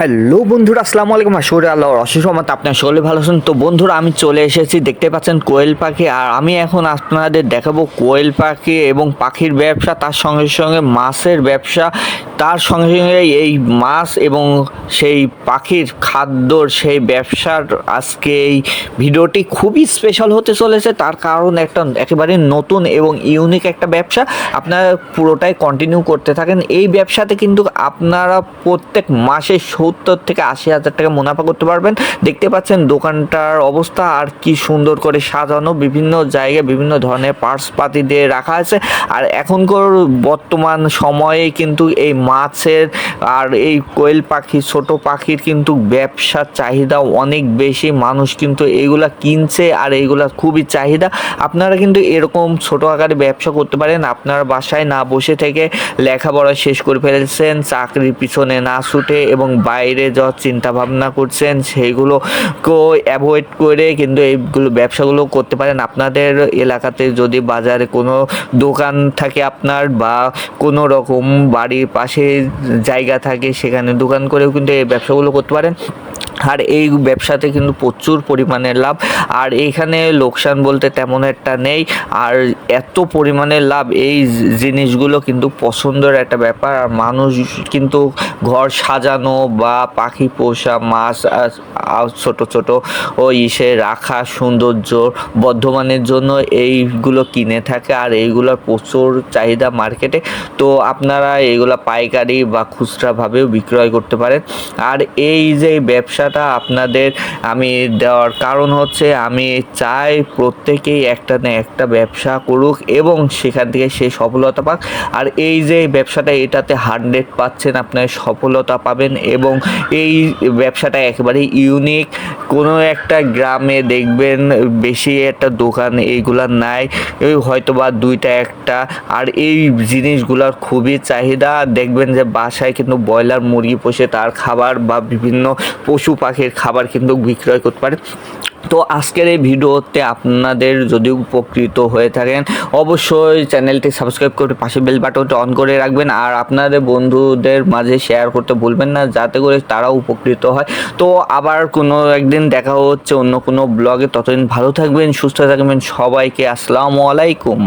Hello বন্ধুরা, আসসালামু আলাইকুম। আশরে আল্লাহ অশেষ রহমত আপনার সকলে ভালো আছেন। তো বন্ধুরা, আমি চলে এসেছি, দেখতে পাচ্ছেন কোয়েল পাখি। আর আমি এখন আপনাদের দেখাবো কোয়েল পাখি এবং পাখির ব্যবসা, তার সঙ্গে সঙ্গে মাছের ব্যবসা, তার সঙ্গে সঙ্গে এই মাছ এবং সেই পাখির খাদ্যর সেই ব্যবসার আজকে এই ভিডিওটি খুবই স্পেশাল হতে চলেছে। তার কারণ একটা একেবারে নতুন এবং ইউনিক একটা ব্যবসা। আপনারা পুরোটাই কন্টিনিউ করতে থাকেন। এই ব্যবসাতে কিন্তু আপনারা প্রত্যেক মাসে সত্তর থেকে আশি হাজার টাকা মুনাফা করতে পারবেন। দেখতে পাচ্ছেন দোকানটার অবস্থা আর কি সুন্দর করে সাজানো। বিভিন্ন জায়গায় বিভিন্ন ধরনের পার্টস পাতি দিয়ে রাখা আছে। আর এখনকার বর্তমান সময়ে কিন্তু এই মাছের আর এই কোয়েল পাখি, ছোট পাখির কিন্তু ব্যবসার চাহিদা অনেক বেশি। মানুষ কিন্তু এগুলা কিনছে আর এইগুলা খুবই চাহিদা। আপনারা কিন্তু এরকম ছোট আকারে ব্যবসা করতে পারেন। আপনার বাসায় না বসে থেকে লেখাপড়া শেষ করে ফেলেছেন, চাকরির পিছনে না ছুটে এবং বাইরে যা চিন্তা ভাবনা করছেন সেইগুলোকেও অ্যাভয়েড করে কিন্তু এইগুলো ব্যবসাগুলো করতে পারেন। আপনাদের এলাকাতে যদি বাজারে কোনো দোকান থাকে আপনার বা কোনো রকম বাড়ির পাশে জায়গা থাকে, সেখানে দোকান করেও কিন্তু এই ব্যবসাগুলো করতে পারেন। আর এই ব্যবসাতে কিন্তু প্রচুর পরিমাণে লাভ। আর এইখানে লোকসান বলতে তেমন একটা নেই। আর এত পরিমাণে লাভ, এই জিনিসগুলো কিন্তু পছন্দের একটা ব্যাপার। আর মানুষ কিন্তু ঘর সাজানো বা পাখি পোষা, মাছ ছোট ছোট ও ইসে রাখা, সৌন্দর্য বর্ধমানের জন্য এইগুলো কিনে থাকে। আর এইগুলোর প্রচুর চাহিদা মার্কেটে। তো আপনারা এইগুলো পাইকারি বা খুচরাভাবেও বিক্রয় করতে পারেন। আর এই যে ব্যবসাটা আপনাদের আমি দেওয়ার কারণ হচ্ছে আমি চাই প্রত্যেকেই একটা না একটা ব্যবসা করুক এবং সেখান থেকে সে সফলতা পাক। আর এই যে ব্যবসাটা এটাতে হান্ড্রেড পাচ্ছেন আপনার সফলতা পাবেন এবং এই ব্যবসাটা একেবারে ইউনিক কোনো একটা গ্রামে দেখবেন বেশি একটা দোকান এইগুলার নাই, এই হয়তো বা দুইটা একটা। আর এই জিনিসগুলোর খুবই চাহিদা। দেখবেন যে বাসায় কিন্তু ব্রয়লার মুরগি পোষে তার খাবার বা বিভিন্ন পশু পাখির খাবার কিন্তু বিক্রয় করতে পারে তো আজকের এই ভিডিওতে আপনাদের যদি উপকৃত হয়ে থাকেন, অবশ্যই চ্যানেলটি সাবস্ক্রাইব করে পাশে বেল বাটনটা অন করে রাখবেন। আর আপনাদের বন্ধুদের মাঝে শেয়ার করতে ভুলবেন না, যাতে করে তারাও উপকৃত হয়। তো আবার কোনো একদিন দেখা হচ্ছে অন্য কোনো ব্লগে ততদিন ভালো থাকবেন, সুস্থ থাকবেন সবাইকে। আসসালামু আলাইকুম।